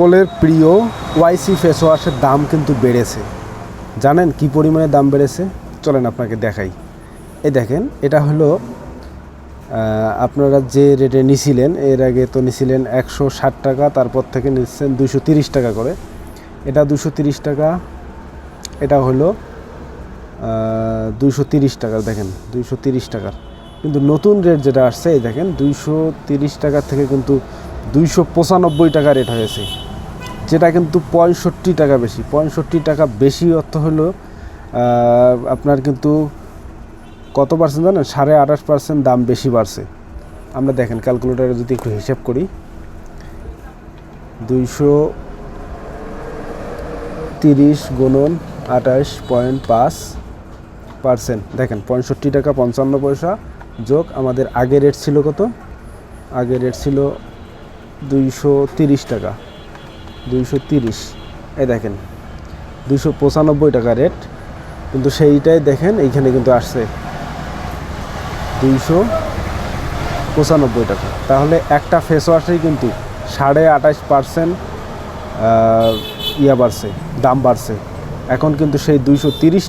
সকলের প্রিয় ওয়াইসি ফেস ওয়াশের দাম কিন্তু বেড়েছে। জানেন কি পরিমাণে দাম বেড়েছে? চলেন আপনাকে দেখাই। এই দেখেন, এটা হলো আপনারা যে রেটে নিছিলেন, এর আগে তো নিছিলেন একশো ষাট টাকা, তারপর থেকে নিচ্ছেন দুশো তিরিশ টাকা করে। এটা দুশো তিরিশ টাকা, এটা হলো দুইশো তিরিশ টাকার, দেখেন, দুইশো তিরিশ টাকার। কিন্তু নতুন রেট যেটা আসছে, এই দেখেন, দুইশো তিরিশ টাকার থেকে কিন্তু দুইশো পঁচানব্বই টাকা রেট হয়েছে। যেটা কিন্তু পঁয়ষট্টি টাকা বেশি। পঁয়ষট্টি টাকা বেশি অর্থ হলো আপনার কিন্তু কত পার্সেন্ট জানেন? সাড়ে আঠাশ পার্সেন্ট দাম বেশি বাড়ছে। আমরা দেখেন ক্যালকুলেটারে যদি একটু হিসেব করি, দুইশো তিরিশ গুণন আঠাশ পয়েন্ট পাঁচ পার্সেন্ট। দেখেন, পঁয়ষট্টি টাকা পঞ্চান্ন পয়সা যোগ আমাদের আগের রেট ছিল কত? আগের রেট ছিল দুইশো তিরিশ টাকা। দুইশো তিরিশ। এই দেখেন দুশো পঁচানব্বই টাকা রেট। কিন্তু সেইটাই দেখেন, এইখানে কিন্তু আসছে দুইশো পঁচানব্বই টাকা। তাহলে একটা ফেস ওয়াশেই কিন্তু সাড়ে আঠাশ পার্সেন্ট ইয়া বাড়ছে, দাম বাড়ছে। এখন কিন্তু সেই দুইশো তিরিশ